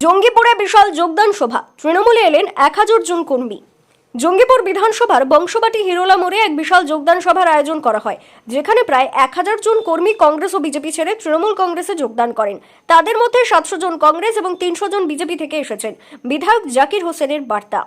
জঙ্গিপুরে বিশাল যোগদান সভা। তৃণমূলে এলেন এক হাজার জন কর্মী। জঙ্গিপুর বিধানসভার বংশবাটি হিরোলা মোড়ে এক বিশাল যোগদান সভার আয়োজন করা হয়, যেখানে প্রায় এক হাজার জন কর্মী কংগ্রেস ও বিজেপি ছেড়ে তৃণমূল কংগ্রেসে যোগদান করেন। তাদের মধ্যে সাতশো জন কংগ্রেস এবং তিনশো জন বিজেপি থেকে এসেছেন। বিধায়ক জাকির হোসেনের বার্তা।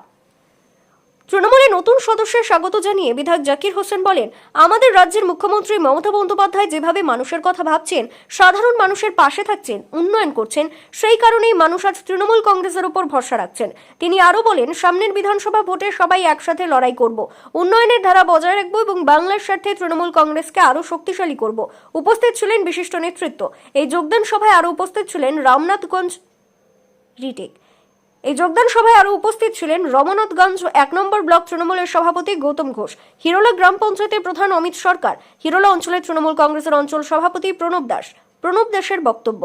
তৃণমূলে নতুন সদস্যের স্বাগত জানিয়ে বিধায়ক জাকির হোসেন বলেন, আমাদের রাজ্যের মুখ্যমন্ত্রী মমতা বন্দ্যোপাধ্যায় যেভাবে মানুষের কথা ভাবছেন, সাধারণ মানুষের পাশে থাকছেন, উন্নয়ন করছেন, সেই কারণেই মানুষ আজ তৃণমূল কংগ্রেসের উপর ভরসা রাখছেন। তিনি আরও বলেন, সামনের বিধানসভা ভোটে সবাই একসাথে লড়াই করব। উন্নয়নের ধারা বজায় রাখব এবং বাংলার স্বার্থে তৃণমূল কংগ্রেসকে আরও শক্তিশালী করব। উপস্থিত ছিলেন বিশিষ্ট নেতৃত্ব। এই যোগদান সভায় আরও উপস্থিত ছিলেন রামনাথগঞ্জ রিটেক। এই যোগদান সভায় আরও উপস্থিত ছিলেন রমনাথগঞ্জ এক নম্বর ব্লক তৃণমূলের সভাপতি গৌতম ঘোষ, হিরোলা গ্রাম পঞ্চায়েতের প্রধান অমিত সরকার, হিরোলা অঞ্চলের তৃণমূল কংগ্রেসের অঞ্চল সভাপতি প্রণব দাস। প্রণব দাসের বক্তব্য।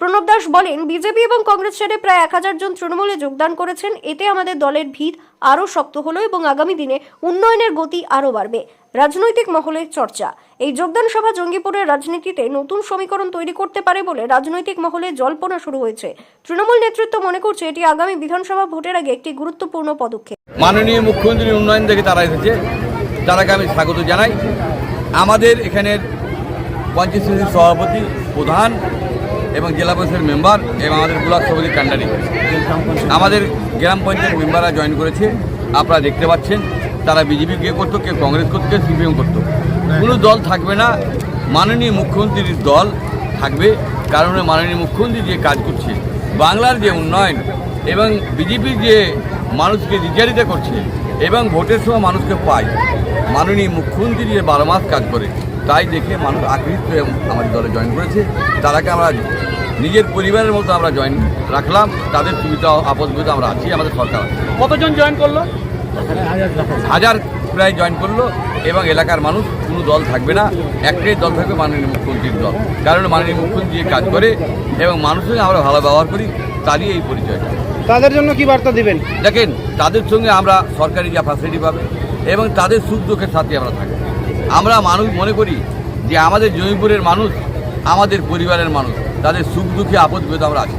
প্রণব দাস বলেন, বিজেপি এবং কংগ্রেস ছেড়ে প্রায় এক হাজার জন তৃণমূলে যোগদান করেছেন। এতে আমাদের দলের ভিত আরও শক্ত হলো এবং আগামী দিনে উন্নয়নের গতি আরও বাড়বে। রাজনৈতিক মহলে চর্চা। এই যোগদান সভা জঙ্গিপুরের রাজনীতিতে নতুন সমীকরণ তৈরি করতে পারে বলে রাজনৈতিক মহলে জল্পনা শুরু হয়েছে। তৃণমূল নেতৃত্ব মনে করছে, এটি আগামী বিধানসভা ভোটের আগে একটি গুরুত্বপূর্ণ পদক্ষেপ। মাননীয় মুখ্যমন্ত্রী উন্নয়ন দেখে তারা এসেছে। তারাকে আমি স্বাগত জানাই। আমাদের এখানের পঞ্চায়েত সভাপতি প্রধান এবং জেলা পরিষদের মেম্বার এবং আমাদের ব্লক সভাপতি কান্ডারি। আমাদের গ্রাম পঞ্চায়েত মেম্বাররা জয়েন করেছে। আপনারা দেখতে পাচ্ছেন, তারা বিজেপি কে করতো, কেউ কংগ্রেস করতো, কেউ সিপিএম করতো। কোনো দল থাকবে না, মাননীয় মুখ্যমন্ত্রীর দল থাকবে, কারণ মাননীয় মুখ্যমন্ত্রী যে কাজ করছে। বাংলার যে উন্নয়ন এবং বিজেপি যে মানুষকে বিচারিত করছে এবং ভোটের সময় মানুষকে পায়, মাননীয় মুখ্যমন্ত্রী যে বারো মাস কাজ করে তাই দেখে মানুষ আকৃষ্ট হয়ে আমাদের দলে জয়েন করেছে। তারাকে আমরা নিজের পরিবারের মতো আমরা জয়েন রাখলাম। তাদের সুবিধা আপদ বিপদে আমরা আছি আমাদের সরকার কতজন জয়েন করল? হাজার প্রায় জয়েন করল এবং এলাকার মানুষ কোনো দল থাকবে না। একটাই দল থাকবে মাননীয় মুখ্যমন্ত্রীর দল। কারণ মাননীয় মুখ্যমন্ত্রী যে কাজ করে এবং মানুষের আমরা ভালো ব্যবহার করি তারই এই পরিচয়টা। তাদের জন্য কি বার্তা দিবেন? দেখেন তাদের সঙ্গে আমরা সরকারি যা ফ্যাসিলিটি পাবে এবং তাদের সুখ দুঃখের সাথে আমরা থাকি আমরা মানুষ মনে করি যে আমাদের জমিপুরের মানুষ, আমাদের পরিবারের মানুষ। তাদের সুখ দুঃখে, আপদ বিপদ আমরা আছি।